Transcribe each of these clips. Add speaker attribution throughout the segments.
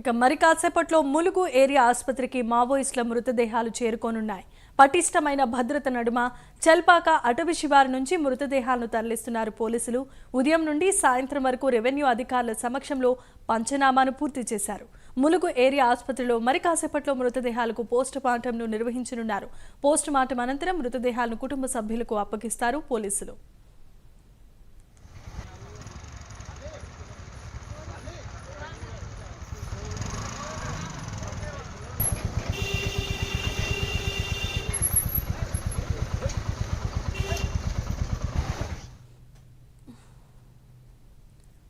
Speaker 1: ఇక మరి కాసేపట్లో ములుగు ఏరియా ఆసుపత్రికి మావోయిస్టుల మృతదేహాలు చేరుకోనున్నాయి. పటిష్టమైన భద్రత నడుమ చల్పాక అటవీ శివారు నుంచి మృతదేహాలను తరలిస్తున్నారు పోలీసులు. ఉదయం నుండి సాయంత్రం వరకు రెవెన్యూ అధికారుల సమక్షంలో పంచనామాను పూర్తి చేశారు. ములుగు ఏరియా ఆసుపత్రిలో మరి కాసేపట్లో మృతదేహాలకు పోస్ట్ మార్టంను నిర్వహించనున్నారు. పోస్ట్ మార్టం అనంతరం మృతదేహాలను కుటుంబ సభ్యులకు అప్పగిస్తారు పోలీసులు.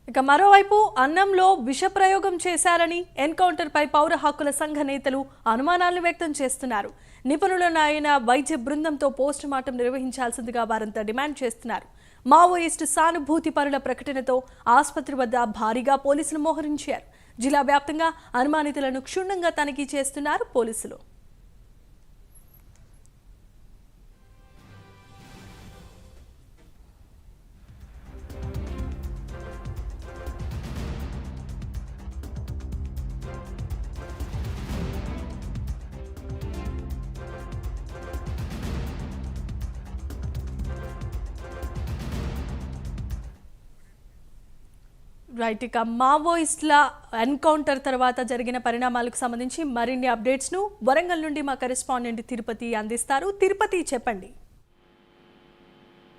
Speaker 1: ఇక మరోవైపు అన్నంలో విషప్రయోగం చేశారని ఎన్కౌంటర్పై పౌర హక్కుల సంఘ నేతలు అనుమానాలను వ్యక్తం చేస్తున్నారు. నిపుణులను ఆయన వైద్య బృందంతో పోస్ట్ మార్టం నిర్వహించాల్సిందిగా వారంతా డిమాండ్ చేస్తున్నారు. మావోయిస్టు సానుభూతి పరుల ప్రకటనతో ఆసుపత్రి వద్ద భారీగా పోలీసులు మోహరించారు. జిల్లా వ్యాప్తంగా అనుమానితులను క్షుణ్ణంగా తనిఖీ చేస్తున్నారు పోలీసులు. రైట్ ఇక మావోయిస్టుల ఎన్కౌంటర్ తర్వాత జరిగిన పరిణామాలకు సంబంధించి మరిన్ని అప్డేట్స్ను వరంగల్ నుండి మా కరెస్పాండెంట్ తిరుపతి అందిస్తారు. తిరుపతి చెప్పండి.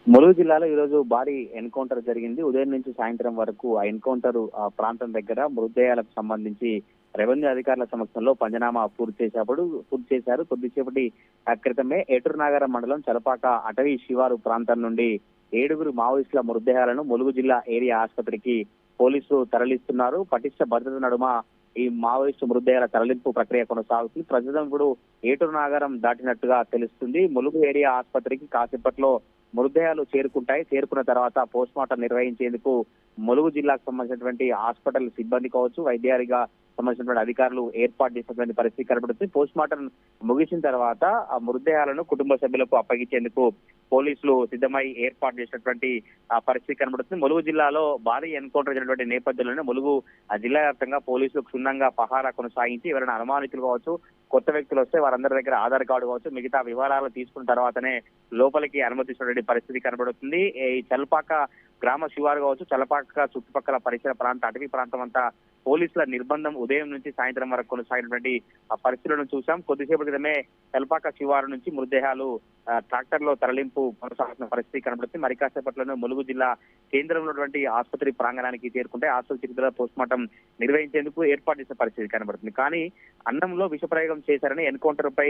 Speaker 2: ములుగు జిల్లాలో ఈరోజు భారీ ఎన్కౌంటర్ జరిగింది. ఉదయం నుంచి సాయంత్రం వరకు ఆ ఎన్కౌంటర్ ఆ ప్రాంతం దగ్గర మృతదేహాలకు సంబంధించి రెవెన్యూ అధికారుల సమక్షంలో పంచనామా పూర్తి చేసేప్పుడు పూర్తి చేశారు. కొద్దిసేపటి క్రితమే ఏటూరు నాగరం మండలం చలపాక అటవీ శివారు ప్రాంతం నుండి ఏడుగురు మావోయిస్టుల మృతదేహాలను ములుగు జిల్లా ఏరియా ఆసుపత్రికి పోలీసులు తరలిస్తున్నారు. పటిష్ట భద్రత నడుమ ఈ మావోయిస్టు మృతదేహాల తరలింపు ప్రక్రియ కొనసాగుతుంది. ప్రస్తుతం ఇప్పుడు ఏటూరు నాగరం దాటినట్టుగా తెలుస్తుంది. ములుగు ఏరియా ఆసుపత్రికి కాసేపట్లో మృతదేహాలు చేరుకుంటాయి. చేరుకున్న తర్వాత పోస్ట్ మార్టం నిర్వహించేందుకు ములుగు జిల్లాకు సంబంధించినటువంటి హాస్పిటల్ సిబ్బంది కావచ్చు వైద్యారిగా సంబంధించినటువంటి అధికారులు ఏర్పాటు చేసినటువంటి పరిస్థితి కనబడుతుంది. పోస్ట్ మార్టం ముగిసిన తర్వాత ఆ మృతదేహాలను కుటుంబ సభ్యులకు అప్పగించేందుకు పోలీసులు సిద్ధమై ఏర్పాటు చేసినటువంటి పరిస్థితి కనబడుతుంది. ములుగు జిల్లాలో భారీ ఎన్కౌంటర్ జరిగినటువంటి నేపథ్యంలోనే ములుగు జిల్లా వ్యాప్తంగా పోలీసులు క్షుణ్ణంగా పహారా కొనసాగించి ఎవరైనా అనుమానితులు కావచ్చు కొత్త వ్యక్తులు వస్తే వారందరి దగ్గర ఆధార్ కార్డు కావచ్చు మిగతా వివరాలు తీసుకున్న తర్వాతనే లోపలికి అనుమతిస్తున్నటువంటి పరిస్థితి కనబడుతుంది. ఈ చల్పాక గ్రామ శివారు కావచ్చు చలపాక చుట్టుపక్కల పరిసర ప్రాంత అటవీ ప్రాంతం అంతా పోలీసుల నిర్బంధం ఉదయం నుంచి సాయంత్రం వరకు కొనసాగినటువంటి ఆ పరిస్థితులను చూశాం. కొద్దిసేపు క్రితమే చల్పాక శివారు నుంచి మృతదేహాలు ట్రాక్టర్లో తరలింపు కొనసాగుతున్న పరిస్థితి కనబడుతుంది. మరి కాసేపట్లోనే ములుగు జిల్లా కేంద్రంలో ఉన్నటువంటి ఆసుపత్రి ప్రాంగణానికి చేరుకుంటే ఆసుపత్రి చికిత్స పోస్ట్ మార్టం నిర్వహించేందుకు ఏర్పాటు చేసిన పరిస్థితి కనబడుతుంది. కానీ అన్నంలో విషప్రయోగం చేశారని ఎన్కౌంటర్ పై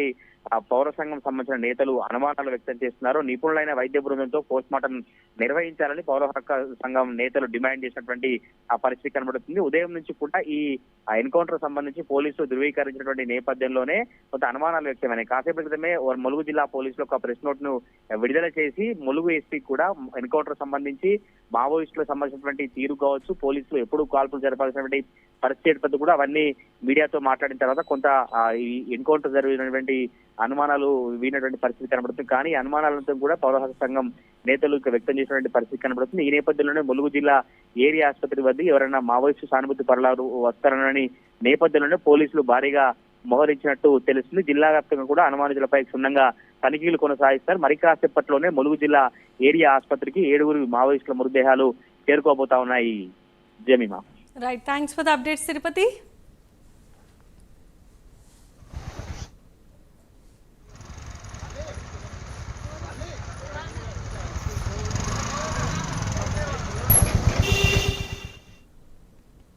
Speaker 2: పౌర సంఘం సంబంధించిన నేతలు అనుమానాలు వ్యక్తం చేస్తున్నారు. నిపుణులైన వైద్య బృందంతో పోస్ట్ మార్టం నిర్వహించాలని పౌర హక్కు సంఘం నేతలు డిమాండ్ చేసినటువంటి ఆ పరిస్థితి కనబడుతుంది. ఉదయం నుంచి కూడా ఈ ఎన్కౌంటర్ సంబంధించి పోలీసులు ధృవీకరించినటువంటి నేపథ్యంలోనే కొంత అనుమానాలు వ్యక్తమైనాయి. కాసేపు క్రితమే ములుగు జిల్లా పోలీసులు ఒక ప్రెస్ నోట్ను విడుదల విడుదల చేసి ములుగు ఎస్పీ కూడా ఎన్కౌంటర్ సంబంధించి మావోయిస్టులకు సంబంధించినటువంటి తీరు కావచ్చు పోలీసులు ఎప్పుడు కాల్పులు జరపాల్సినటువంటి పరిస్థితి ఏర్పడి కూడా అవన్నీ మీడియాతో మాట్లాడిన తర్వాత కొంత ఈ ఎన్కౌంటర్ జరిగినటువంటి అనుమానాలు వీడినటువంటి పరిస్థితి కనబడుతుంది. కానీ అనుమానాలతో కూడా పౌర సంఘం నేతలు వ్యక్తం చేసినటువంటి పరిస్థితి కనబడుతుంది. ఈ నేపథ్యంలోనే ములుగు జిల్లా ఏరియా ఆసుపత్రి వద్ద ఎవరైనా మావోయిస్టు సానుభూతి పరలారు వస్తారనని నేపథ్యంలోనే పోలీసులు భారీగా మోహరించినట్టు తెలుస్తుంది. జిల్లా వ్యాప్తంగా కూడా అనుమానితులపై క్షుణ్ణంగా తనిఖీలు కొనసాగిస్తారు. మరి కాసేపట్లోనే ములుగు జిల్లా ఏరియా ఆసుపత్రికి ఏడుగురు మావోయిస్టుల మృతదేహాలు చేరుకోబోతా ఉన్నాయి. Jemimah.
Speaker 1: Right thanks for the updates Tirupati